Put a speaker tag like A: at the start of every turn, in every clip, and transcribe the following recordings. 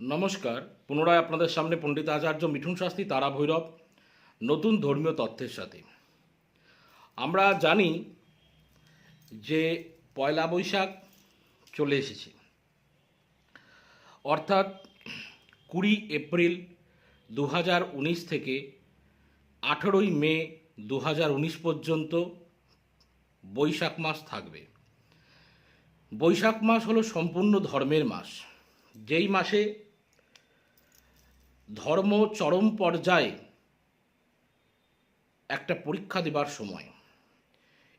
A: নমস্কার। পুনরায় আপনাদের সামনে পণ্ডিত আচার্য মিঠুন শাস্ত্রী, তারা ভৈরব, নতুন ধর্মীয় তথ্যের সাথে। আমরা জানি যে পয়লা বৈশাখ চলে এসেছে। অর্থাৎ কুড়ি এপ্রিল দু হাজার উনিশ থেকে আঠেরোই মে দু হাজার উনিশ পর্যন্ত বৈশাখ মাস থাকবে। বৈশাখ মাস হলো সম্পূর্ণ ধর্মের মাস। যেই মাসে ধর্ম চরম পর্যায়ে একটা পরীক্ষা দেবার সময়।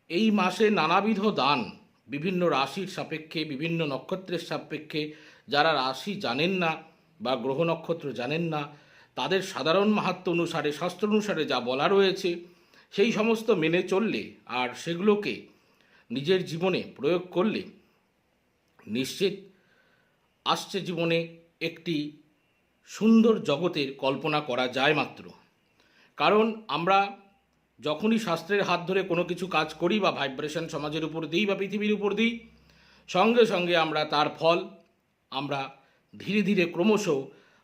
A: এই মাসে নানাবিধ দান, বিভিন্ন রাশির সাপেক্ষে, বিভিন্ন নক্ষত্রের সাপেক্ষে, যারা রাশি জানেন না বা গ্রহ নক্ষত্র জানেন না, তাদের সাধারণ মাহাত্ম অনুসারে, শাস্ত্র অনুসারে যা বলা রয়েছে, সেই সমস্ত মেনে চললে আর সেগুলোকে নিজের জীবনে প্রয়োগ করলে নিশ্চিত আসছে জীবনে একটি সুন্দর জগতের কল্পনা করা যায় মাত্র। কারণ আমরা যখনই শাস্ত্রের হাত ধরে কোনো কিছু কাজ করি বা ভাইব্রেশন সমাজের উপর দিই বা পৃথিবীর উপর দিই, সঙ্গে সঙ্গে আমরা তার ফল, আমরা ধীরে ধীরে ক্রমশ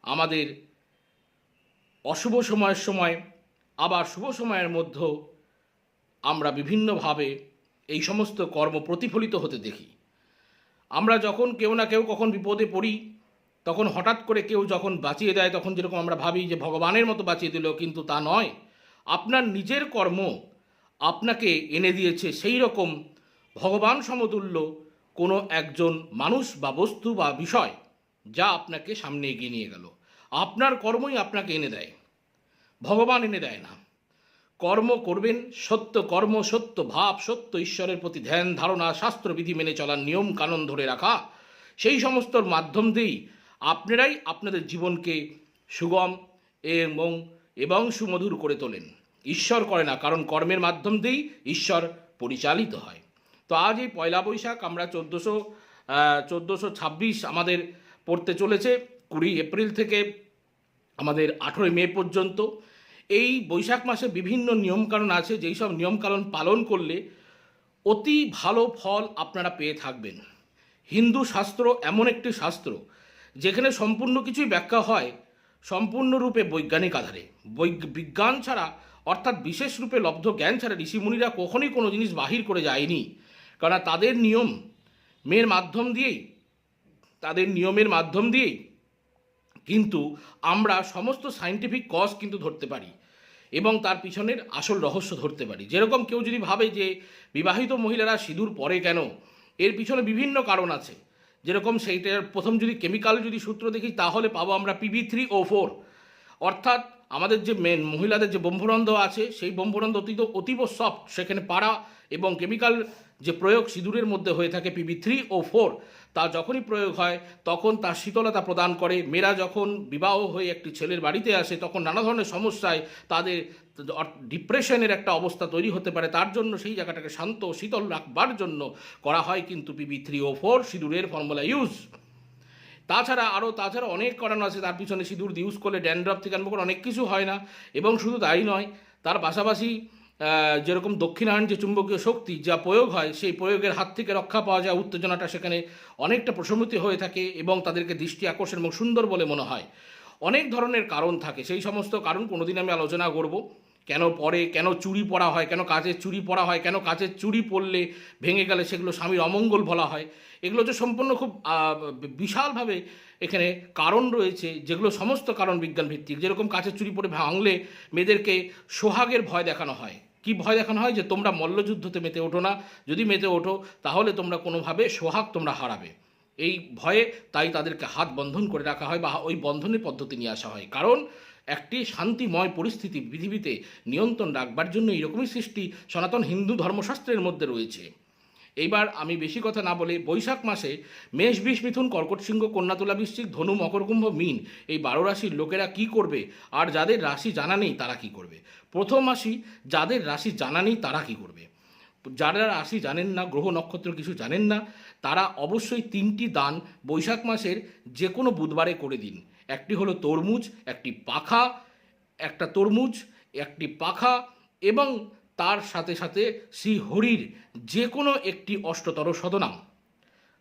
A: আমাদের অশুভ সময়ের সময় আবার শুভ সময়ের মধ্যেও আমরা বিভিন্নভাবে এই সমস্ত কর্ম প্রতিফলিত হতে দেখি। আমরা যখন কেউ না কেউ কখন বিপদে পড়ি তখন হঠাৎ করে কেউ যখন বাঁচিয়ে দেয়, তখন যেরকম আমরা ভাবি যে ভগবানের মতো বাঁচিয়ে দিল, কিন্তু তা নয়। আপনার নিজের কর্ম আপনাকে এনে দিয়েছে সেই রকম ভগবান সমতুল্য কোনো একজন মানুষ বা বস্তু বা বিষয় যা আপনাকে সামনে এগিয়ে নিয়ে গেল। আপনার কর্মই আপনাকে এনে দেয়। ভগবান এনে দেয় না। কর্ম করবেন সত্য, কর্ম সত্য, ভাব সত্য, ঈশ্বরের প্রতি ধ্যান, ধারণা শাস্ত্রবিধি মেনে চলার নিয়ম, কানুন ধরে রাখা, সেই সমস্তর মাধ্যম দিয়েই আপনারাই আপনাদের জীবনকে সুগম এবং এবং সুমধুর করে তোলেন। ঈশ্বর করে না, কারণ কর্মের মাধ্যম দিয়েই ঈশ্বর পরিচালিত হয়। তো আজ এই পয়লা বৈশাখ আমরা চোদ্দোশো চোদ্দোশো ছাব্বিশ আমাদের পড়তে চলেছে, কুড়ি এপ্রিল থেকে আমাদের আঠেরোই মে পর্যন্ত। এই বৈশাখ মাসে বিভিন্ন নিয়মকানুন আছে, যেই সব নিয়মকানুন পালন করলে অতি ভালো ফল আপনারা পেয়ে থাকবেন। হিন্দু শাস্ত্র এমন একটি শাস্ত্র যেখানে সম্পূর্ণ কিছুই ব্যাখ্যা হয় সম্পূর্ণরূপে বৈজ্ঞানিক আধারে। বিজ্ঞান ছাড়া, অর্থাৎ বিশেষ রূপে লব্ধ জ্ঞান ছাড়া ঋষিমুনিরা কখনোই কোনো জিনিস বাহির করে যায়নি। কারণ তাদের নিয়ম মেয়ের মাধ্যম দিয়েই, তাদের নিয়মের মাধ্যম দিয়েই কিন্তু আমরা সমস্ত সাইন্টিফিক কজ কিন্তু ধরতে পারি এবং তার পিছনের আসল রহস্য ধরতে পারি। যেরকম কেউ যদি ভাবে যে বিবাহিত মহিলারা সিঁদুর পরে কেন, এর পিছনে বিভিন্ন কারণ আছে। যেরকম সেইটার প্রথম যদি কেমিক্যাল যদি সূত্র দেখি, তাহলে পাবো আমরা পিবি থ্রি ও ফোর অর্থাৎ আমাদের যে মেন মহিলাদের যে ব্রহ্মরন্ধ আছে, সেই ব্রহ্মরন্ধ অতীত অতীব সফট সেখানে পাড়া এবং কেমিক্যাল যে প্রয়োগ সিঁদুরের মধ্যে হয়ে থাকে পিবি থ্রি ও ফোর তা যখনই প্রয়োগ হয়, তখন তার শীতলতা প্রদান করে। মেয়েরা যখন বিবাহ হয়ে একটি ছেলের বাড়িতে আসে, তখন নানা ধরনের সমস্যায় তাদের ডিপ্রেশনের একটা অবস্থা তৈরি হতে পারে। তার জন্য সেই জায়গাটাকে শান্ত শীতল রাখবার জন্য করা হয় কিন্তু P B three O four সিঁদুরের ফর্মুলা ইউজ তাছাড়া আরও তাছাড়া অনেক করানো আছে। তার পিছনে সিঁদুর ইউজ করলে ড্যান্ড্রফ থেকে করে অনেক কিছু হয় না। এবং শুধু তাই নয়, তার পাশাপাশি যেরকম দক্ষিণায়ন যে চুম্বকীয় শক্তি যা প্রয়োগ হয়, সেই প্রয়োগের হাত থেকে রক্ষা পাওয়া যায়। উত্তেজনাটা সেখানে অনেকটা প্রশমিত হয়ে থাকে এবং তাদেরকে দৃষ্টি আকর্ষণ এবং সুন্দর বলে মনে হয়। অনেক ধরনের কারণ থাকে। সেই সমস্ত কারণ কোনোদিন আমি আলোচনা করব। কেন পরে কেন চুরি পরা হয়, কেন কাচের চুরি পরা হয়, কেন কাচের চুরি পরলে ভেঙে গেলে সেগুলো স্বামীর অমঙ্গল বলা হয়। এগুলো যে সম্পূর্ণ খুব বিশালভাবে এখানে কারণ রয়েছে, যেগুলো সমস্ত কারণ বিজ্ঞান ভিত্তিক যেরকম কাচের চুরি পরে ভাঙলে মেয়েদেরকে সোহাগের ভয় দেখানো হয়। কি ভয় দেখানো হয় যে তোমরা মল্লযুদ্ধতে মেতে ওঠো না? যদি মেতে ওঠো, তাহলে তোমরা কোনোভাবে সোহাগ তোমরা হারাবে। এই ভয়ে তাই তাদেরকে হাত বন্ধন করে রাখা হয় বা ওই বন্ধনের পদ্ধতি নিয়ে আসা হয়। কারণ একটি শান্তিময় পরিস্থিতি পৃথিবীতে নিয়ন্ত্রণ রাখবার জন্য এইরকমই সৃষ্টি সনাতন হিন্দু ধর্মশাস্ত্রের মধ্যে রয়েছে। এইবার আমি বেশি কথা না বলে বৈশাখ মাসে মেষ, বিষ, মিথুন, কর্কট সিংহ কন্যা তুলা বৃশ্চিক, ধনু মকর কুম্ভ মিন এই বারো রাশির লোকেরা কি করবে? আর যাদের রাশি জানা নেই তারা কি করবে? প্রথম আসি যাদের রাশি জানা নেই তারা কি করবে? যারা রাশি জানেন না, গ্রহ নক্ষত্র কিছু জানেন না, তারা অবশ্যই তিনটি দান বৈশাখ মাসের যে কোনো বুধবারে করে দিন। একটি হলো তরমুজ, একটি পাখা, একটা তরমুজ, একটি পাখা এবং তার সাথে সাথে শ্রীহরির যে কোনো একটি অষ্টতর শতনাম।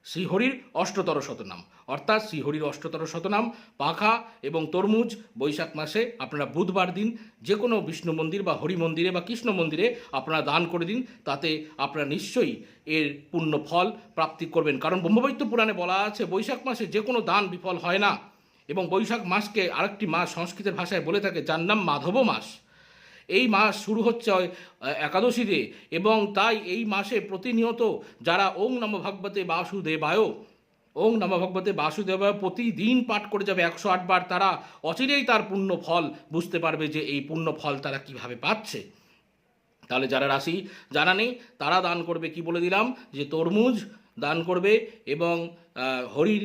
A: শ্রীহরির অষ্টতর শতনাম। অর্থাৎ শ্রীহরির অষ্টতর শতনাম, পাখা এবং তরমুজ বৈশাখ মাসে আপনারা বুধবার দিন যে কোনো বিষ্ণু মন্দির বা হরি মন্দিরে বা কৃষ্ণ মন্দিরে আপনারা দান করে দিন, তাতে আপনারা নিশ্চয়ই এর পূর্ণ ফল প্রাপ্তি করবেন। কারণ ব্রহ্মবৈত্য পুরাণে বলা আছে, বৈশাখ মাসে যে কোনো দান বিফল হয় না। এবং বৈশাখ মাসকে আরেকটি মাস সংস্কৃতের ভাষায় বলে থাকে, যার নাম মাধব মাস এই মাস শুরু হচ্ছে একাদশীতে এবং তাই এই মাসে প্রতিনিয়ত যারা ওং নম ভগবতে বাসুদেবায়, ওং নম ভগবতে বাসুদেবায় প্রতিদিন পাঠ করে যাবে একশো আটবার তারা অচিরেই তার পূর্ণ ফল বুঝতে পারবে যে এই পূর্ণ ফল তারা কীভাবে পাচ্ছে। তাহলে যারা রাশি জানা নেই, তারা দান করবে, কি বলে দিলাম? যে তরমুজ দান করবে এবং হরির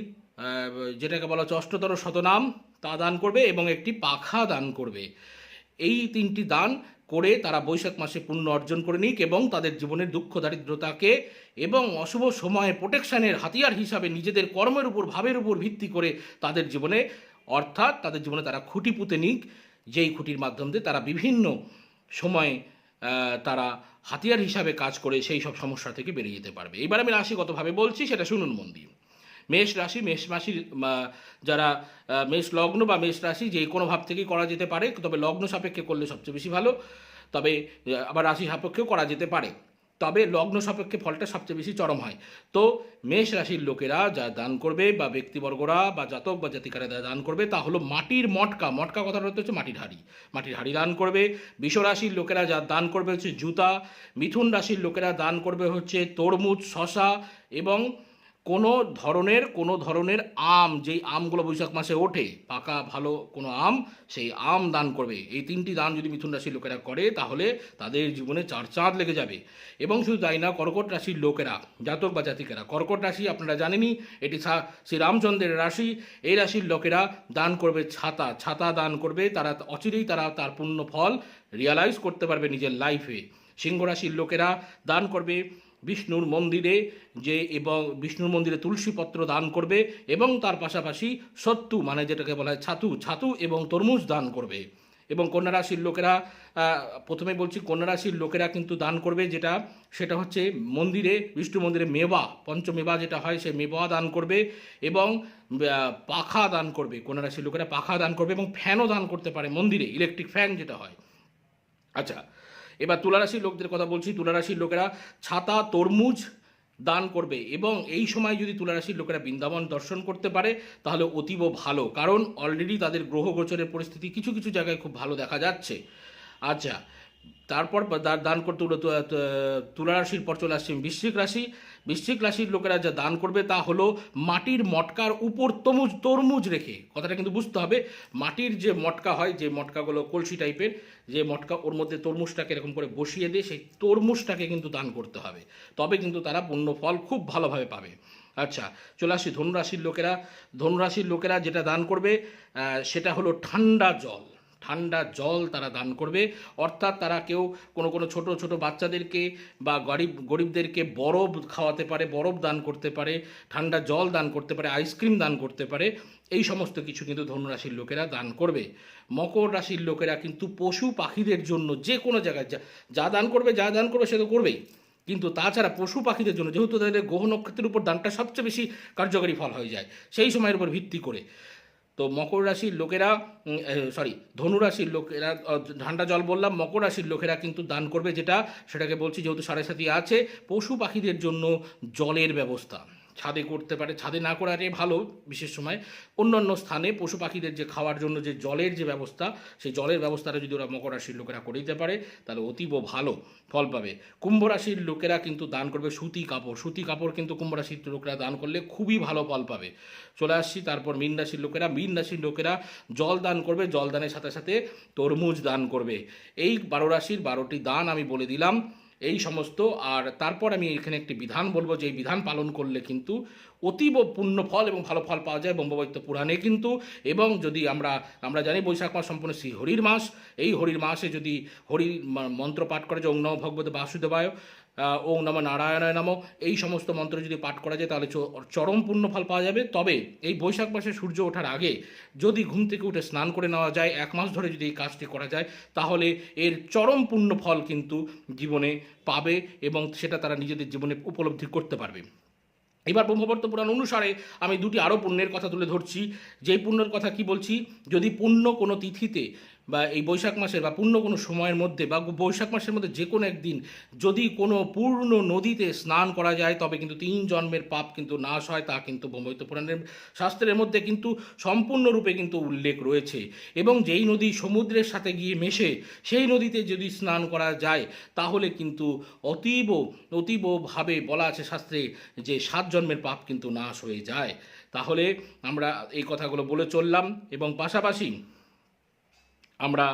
A: যেটাকে বলা হচ্ছে অষ্টতর শতনাম, তা দান করবে এবং একটি পাখা দান করবে। এই তিনটি দান করে তারা বৈশাখ মাসে পুণ্য অর্জন করে নিক এবং তাদের জীবনের দুঃখ, দারিদ্রতাকে এবং অশুভ সময়ে প্রোটেকশনের হাতিয়ার হিসাবে নিজেদের কর্মের উপর, ভাবের উপর ভিত্তি করে তাদের জীবনে, অর্থাৎ তাদের জীবনে তারা খুঁটি পুঁতে নিক। যেই খুঁটির মাধ্যম দিয়ে তারা বিভিন্ন সময়ে তারা হাতিয়ার হিসাবে কাজ করে সেই সব সমস্যা থেকে বেরিয়ে যেতে পারবে। এবার আমি রাশিগতভাবে বলছি, সেটা শুনুন মন দিয়ে। মেষ রাশি, মেষ রাশির যারা মেষ লগ্ন বা মেষ রাশি, যে কোনো ভাব থেকেই করা যেতে পারে, তবে লগ্ন সাপেক্ষে করলে সবচেয়ে বেশি ভালো। তবে আবার রাশি সাপেক্ষেও করা যেতে পারে। তবে লগ্ন সাপেক্ষে ফলটা সবচেয়ে বেশি চরম হয়। তো মেষ রাশির লোকেরা যা দান করবে বা ব্যক্তিবর্গরা বা জাতক বা জাতিকারা যা দান করবে, তা হলো মাটির মটকা। মটকা কথাটা হচ্ছে মাটির হাড়ি। মাটির হাড়ি দান করবে। বিষ রাশির লোকেরা যা দান করবে হচ্ছে জুতা। মিথুন রাশির লোকেরা দান করবে হচ্ছে তরমুজ, শশা এবং কোনো ধরনের কোনো ধরনের আম, যেই আমগুলো বৈশাখ মাসে ওঠে, পাকা, ভালো কোনো আম, সেই আম দান করবে। এই তিনটি দান যদি মিথুন রাশির লোকেরা করে, তাহলে তাদের জীবনে চার চাঁদ লেগে যাবে। এবং শুধু তাই না, কর্কট রাশির লোকেরা, জাতক বা জাতিকেরা, কর্কট রাশি আপনারা জানেনই, এটি শ্রী রামচন্দ্রের রাশি, এই রাশির লোকেরা দান করবে ছাতা ছাতা দান করবে, তারা অচিরেই তারা তার পূর্ণ ফল রিয়ালাইজ করতে পারবে নিজের লাইফে সিংহ রাশির লোকেরা দান করবে বিষ্ণুর মন্দিরে যে এবং বিষ্ণুর মন্দিরে তুলসী পত্র দান করবে এবং তার পাশাপাশি সত্তু মানে যেটাকে বলা হয় ছাতু ছাতু এবং তরমুজ দান করবে। এবং কন্যা রাশির লোকেরা প্রথমে বলছি কন্যা রাশির লোকেরা কিন্তু দান করবে যেটা, সেটা হচ্ছে মন্দিরে, বিষ্ণু মন্দিরে মেবা, পঞ্চমেবা যেটা হয় সে মেবা দান করবে এবং পাখা দান করবে। কন্যা রাশির লোকেরা পাখা দান করবে এবং ফ্যানও দান করতে পারে মন্দিরে ইলেকট্রিক ফ্যান যেটা হয়। আচ্ছা এবার তুলারাশির লোকদের কথা বলছি, তুলারাশির লোকেরা ছাতা, তরমুজ দান করবে এবং এই সময় যদি তুলারাশির লোকেরা বৃন্দাবন দর্শন করতে পারে, তাহলে অতীব ভালো। কারণ অলরেডি তাদের গ্রহ গোচরের পরিস্থিতি কিছু কিছু জায়গায় খুব ভালো দেখা যাচ্ছে। আচ্ছা তারপর দান করতে তুলারাশির পর চলে আসছে বৃশ্চিক রাশি। বৃশ্চিক রাশির লোকেরা যা দান করবে তা হলো মাটির মটকার উপর তরমুজ তরমুজ রেখে। কথাটা কিন্তু বুঝতে হবে, মাটির যে মটকা হয়, যে মটকাগুলো কলসি টাইপের, যে মটকা ওর মধ্যে তরমুজটাকে এরকম করে বসিয়ে দিয়ে সেই তরমুজটাকে কিন্তু দান করতে হবে। তবে কিন্তু তারা পূর্ণ ফল খুব ভালোভাবে পাবে। আচ্ছা চলে আসি ধনুরাশির লোকেরা। ধনুরাশির লোকেরা যেটা দান করবে সেটা হলো ঠান্ডা জল। ঠান্ডা জল তারা দান করবে। অর্থাৎ তারা কেউ কোনো কোনো ছোট ছোট বাচ্চাদেরকে বা গরিব, গরিবদেরকে বরফ খাওয়াতে পারে, বরফ দান করতে পারে, ঠান্ডা জল দান করতে পারে আইসক্রিম দান করতে পারে, এই সমস্ত কিছু কিন্তু ধনুরাশির লোকেরা দান করবে। মকর রাশির লোকেরা কিন্তু পশু পাখিদের জন্য যে কোনো জায়গায় যা যা দান করবে, যা দান করবে সে তো করবেই। কিন্তু তাছাড়া পশু পাখিদের জন্য যেহেতু তাদের গ্রহ নক্ষত্রের উপর দানটা সবচেয়ে বেশি কার্যকরী ফল হয়ে যায়, সেই সময়ের উপর ভিত্তি করে। তো মকর রাশির লোকেরা সরি ধনুরাশির লোকেরা ঠান্ডা জল বললাম, মকর রাশির লোকেরা কিন্তু দান করবে যেটা, সেটাকে বলছি যেহেতু সাড়ে সাথী আছে, পশু পাখিদের জন্য জলের ব্যবস্থা। ছাদে করতে পারে, ছাদে না করারে ভালো বিশেষ সময়। অন্যান্য স্থানে পশু পাখিদের যে খাওয়ার জন্য যে জলের যে ব্যবস্থা, সেই জলের ব্যবস্থাটা যদি ওরা মকর রাশির লোকেরা করে দিতে পারে, তাহলে অতীব ভালো ফল পাবে। কুম্ভ রাশির লোকেরা কিন্তু দান করবে সুতি কাপড়। সুতি কাপড় কিন্তু কুম্ভ রাশির লোকেরা দান করলে খুবই ভালো ফল পাবে। চলে আসছি তারপর মীন রাশির লোকেরা। মীন রাশির লোকেরা জল দান করবে, জল দানের সাথে সাথে তরমুজ দান করবে। এই বারো রাশির বারোটি দান আমি বলে দিলাম। এই সমস্ত। আর তারপর আমি এখানে একটি বিধান বলব, যে এই বিধান পালন করলে কিন্তু অতীব পূর্ণ ফল এবং ভালো ফল পাওয়া যায়, ব্রহ্মবৈত্য পুরাণে কিন্তু। এবং যদি আমরা আমরা জানি বৈশাখ মাস সম্পূর্ণ শ্রী হরির মাস। এই হরির মাসে যদি হরির মন্ত্র পাঠ করে যে অগ্ন ভগবত বাসুদেবায় ওং নম নারায়ণায় নম। এই সমস্ত মন্ত্র যদি পাঠ করা যায়, তাহলে চরম পূর্ণ ফল পাওয়া যাবে। তবে এই বৈশাখ মাসে সূর্য ওঠার আগে যদি ঘুম থেকে উঠে স্নান করে নেওয়া যায়, এক মাস ধরে যদি এই কাজটি করা যায়, তাহলে এর চরম পূর্ণ ফল কিন্তু জীবনে পাবে এবং সেটা তারা নিজেদের জীবনে উপলব্ধি করতে পারবে। এবার ব্রহ্মবর্ত পুরাণ অনুসারে আমি দুটি আরও পুণ্যের কথা তুলে ধরছি। যেই পুণ্যের কথা কি বলছি? যদি পুণ্য কোনো তিথিতে বা এই বৈশাখ মাসের বা পূর্ণ কোনো সময়ের মধ্যে বা বৈশাখ মাসের মধ্যে যে কোনো একদিন যদি কোনো পূর্ণ নদীতে স্নান করা যায়, তবে কিন্তু তিন জন্মের পাপ কিন্তু নাশ হয়, তা কিন্তু ব্রহ্মবৈত পুরাণের শাস্ত্রের মধ্যে কিন্তু সম্পূর্ণরূপে কিন্তু উল্লেখ রয়েছে। এবং যেই নদী সমুদ্রের সাথে গিয়ে মেশে, সেই নদীতে যদি স্নান করা যায়, তাহলে কিন্তু অতীব, অতীবভাবে বলা আছে শাস্ত্রে যে সাত জন্মের পাপ কিন্তু নাশ হয়ে যায়। তাহলে আমরা এই কথাগুলো বলে চললাম এবং পাশাপাশি আমরা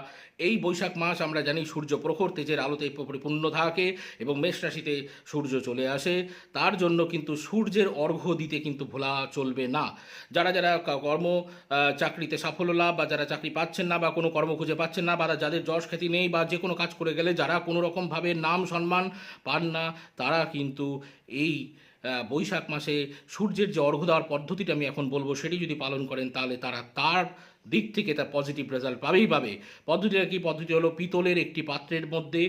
A: এই বৈশাখ মাস আমরা জানি সূর্য প্রখর, তেজের আলোতে পরিপূর্ণ থাকে এবং মেষ রাশিতে সূর্য চলে আসে। তার জন্য কিন্তু সূর্যের অর্ঘ্য দিতে কিন্তু ভোলা চলবে না। যারা যারা কর্ম চাকরিতে সাফল্য লাভ বা যারা চাকরি পাচ্ছেন না বা কোনো কর্ম খুঁজে পাচ্ছেন না বা যাদের যশ খ্যাতি নেই বা যে কোনো কাজ করে গেলে যারা কোনো রকমভাবে নাম সম্মান পান না, তারা কিন্তু এই বৈশাখ মাসে সূর্যের যে অর্ঘ্য দেওয়ার পদ্ধতিটা আমি এখন বলব সেটি যদি পালন করেন তাহলে তারা তার দিক থেকে তার পজিটিভ রেজাল্ট পাবেই পাবে। পদ্ধতিটা কি? পদ্ধতি হলো পিতলের একটি পাত্রের মধ্যে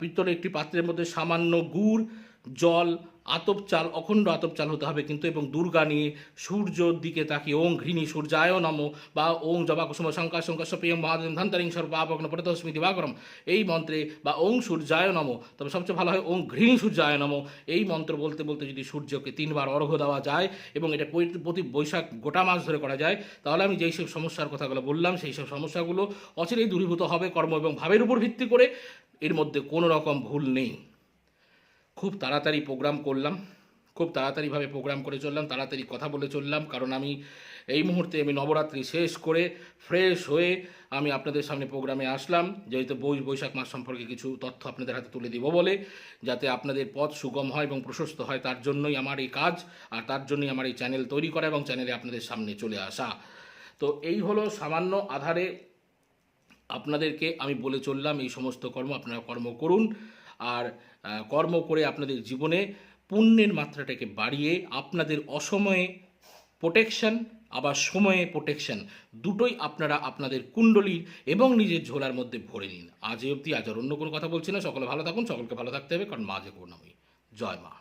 A: পিতলের একটি পাত্রের মধ্যে সামান্য গুড় জল, আতপ চাল, অখণ্ড আতপ চাল হতে হবে কিন্তু এবং দুর্গা নিয়ে সূর্যর দিকে তাকিয়ে, ওং ঘৃণী সূর্যায় নমো বা ওং জবা কুসুম শঙ্কা শঙ্কা সপিয়ম মহাদেব ধন্তরিং সর্বাপগ্ন পরিতস্মি দিবাকরম এই মন্ত্রে বা ওং সূর্যায় নমো, তবে সবচেয়ে ভালো হয় ওং ঘৃণী সূর্যায় নমো। এই মন্ত্র বলতে বলতে যদি সূর্যকে তিনবার অর্ঘ্য দেওয়া যায় এবং এটা প্রতি বৈশাখ গোটা মাস ধরে করা যায়, তাহলে আমি যেই সব সমস্যার কথাগুলো বললাম, সেই সব সমস্যাগুলো অচিরেই দূরীভূত হবে কর্ম এবং ভাবের উপর ভিত্তি করে। এর মধ্যে কোনো রকম ভুল নেই। খুব তাড়াতাড়ি প্রোগ্রাম করলাম, খুব তাড়াতাড়িভাবে প্রোগ্রাম করে চললাম, তাড়াতাড়ি কথা বলে চললাম, কারণ আমি এই মুহূর্তে আমি নবরাত্রি শেষ করে ফ্রেশ হয়ে আমি আপনাদের সামনে প্রোগ্রামে আসলাম। যেহেতু বৈ- বৈশাখ মাস সম্পর্কে কিছু তথ্য আপনাদের হাতে তুলে দিব বলে, যাতে আপনাদের পথ সুগম হয় এবং প্রশস্ত হয়, তার জন্যই আমার এই কাজ আর তার জন্যই আমার এই চ্যানেল তৈরি করা এবং চ্যানেলে আপনাদের সামনে চলে আসা। তো এই হলো সামান্য আধারে আপনাদেরকে আমি বলে চললাম, এই সমস্ত কর্ম আপনারা কর্ম করুন। আর কর্ম করে আপনাদের জীবনে পুণ্যের মাত্রাটাকে বাড়িয়ে আপনাদের অসময়ে প্রোটেকশন আবার সময়ে প্রোটেকশন দুটোই আপনারা আপনাদের কুণ্ডলীর এবং নিজের ঝোলার মধ্যে ভরে নিন। আজ অবধি, আজ আর অন্য কোনো কথা বলছি না। সকলে ভালো থাকুন, সকলকে ভালো থাকতে হবে। কারণ মাঝে আমি জয় মা।